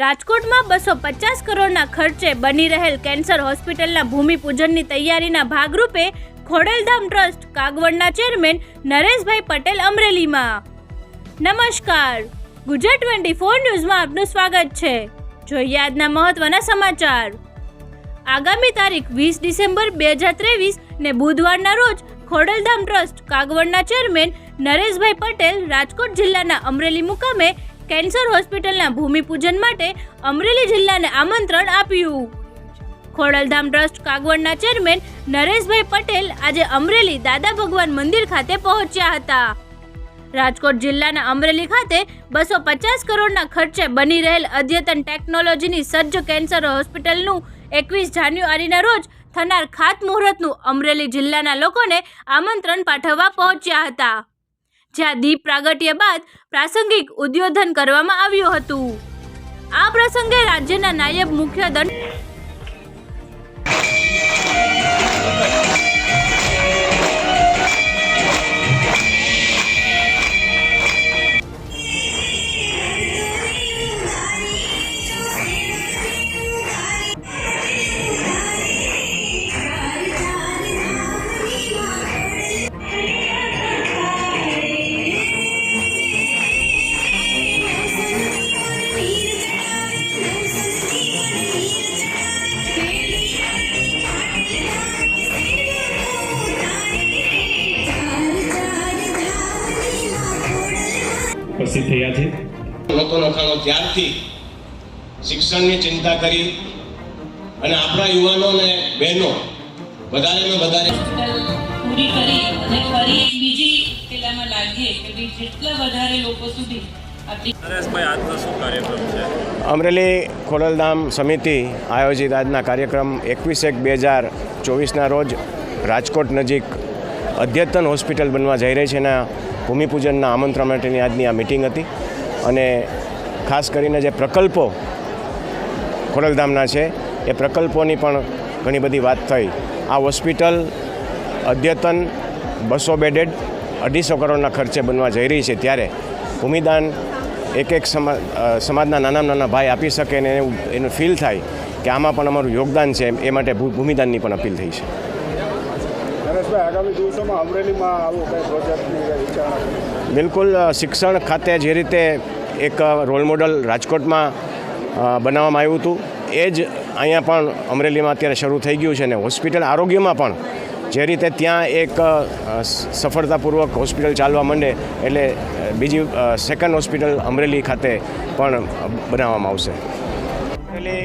રાજકોટમાં બસો પચાસ કરોડના ખર્ચે બની રહેલ કેન્સર હોસ્પિટલના ભૂમિપૂજનની તૈયારીના ભાગરૂપે ખોડલધામ ટ્રસ્ટ કાગવડના ચેરમેન નરેશભાઈ પટેલ અમરેલીમાં. નમસ્કાર. ગુજરાત ટ્વેન્ટી ફોર ન્યૂઝમાં આપનું સ્વાગત છે. જોઈએ આજના મહત્વના સમાચાર. આગામી તારીખ વીસ ડિસેમ્બર બે હજાર ત્રેવીસ ને બુધવારના રોજ ખોડલધામ ટ્રસ્ટ કાગવડના ચેરમેન નરેશભાઈ પટેલ રાજકોટ જિલ્લાના અમરેલી મુકામે કેન્સર હોસ્પિટલના ભૂમિપૂજન માટે અમરેલી જિલ્લાને આમંત્રણ આપ્યું. ખોડલધામ ટ્રસ્ટ કાગવડના ચેરમેન નરેશભાઈ પટેલ આજે અમરેલી દાદા ભગવાન મંદિર ખાતે પહોંચ્યા હતા. રાજકોટ જિલ્લાના અમરેલી ખાતે બસો પચાસ કરોડના ખર્ચે બની રહેલ અદ્યતન ટેકનોલોજીની સજ્જ કેન્સર હોસ્પિટલનું એકવીસ જાન્યુઆરીના રોજ થનાર ખાતમુહૂર્તનું અમરેલી જિલ્લાના લોકોને આમંત્રણ પાઠવવા પહોંચ્યા હતા. જ્યાં દીપ પ્રાગટ્ય બાદ પ્રાસંગિક ઉદ્યોધન કરવામાં આવ્યું હતું. આ પ્રસંગે રાજ્યના નાયબ મુખ્ય દંડ ઉપસ્થિત થયા છે. લોકોનો ખાણો ત્યારથી શિક્ષણની ચિંતા કરી અને આપણા યુવાનો અને બહેનો વધારે ને વધારે પૂરી કરી અને ફરી એક બીજી પેલામાં લાગીએ કે જેટલા વધારે લોકો સુધી અમરેલી ખોડલધામ સમિતિ આયોજિત આજના કાર્યક્રમ એકવીસ એક બે હજાર ચોવીસના રોજ રાજકોટ નજીક અદ્યતન હોસ્પિટલ બનવા જઈ રહી છે. એના ભૂમિપૂજનના આમંત્રણ માટેની આજની આ મિટિંગ હતી. અને ખાસ કરીને જે પ્રકલ્પો ખોડલધામના છે, એ પ્રકલ્પોની પણ ઘણી બધી વાત થઈ. આ હોસ્પિટલ અદ્યતન બસો બેડેડ અઢીસો કરોડના ખર્ચે બનવા જઈ રહી છે. ત્યારે ભૂમિદાન એક એક સમા સમાજના નાના નાના ભાઈ આપી શકે અને એનું ફીલ થાય કે આમાં પણ અમારું યોગદાન છે, એ માટે ભૂમિદાનની પણ અપીલ થઈ છે. નરેશભાઈ આગામી દિવસોમાં અમરેલીમાં આવું કંઈ પ્રોજેક્ટની વિચારણા બિલકુલ શિક્ષણ ખાતે જે રીતે એક રોલ મોડલ રાજકોટમાં બનાવવામાં આવ્યું હતું એ જ અહીંયા પણ અમરેલીમાં અત્યારે શરૂ થઈ ગયું છે અને હોસ્પિટલ આરોગ્યમાં પણ જે રીતે ત્યાં એક સફળતાપૂર્વક હોસ્પિટલ ચાલવા માંડે એટલે બીજી સેકન્ડ હોસ્પિટલ અમરેલી ખાતે પણ બનાવવામાં આવશે. અમરેલી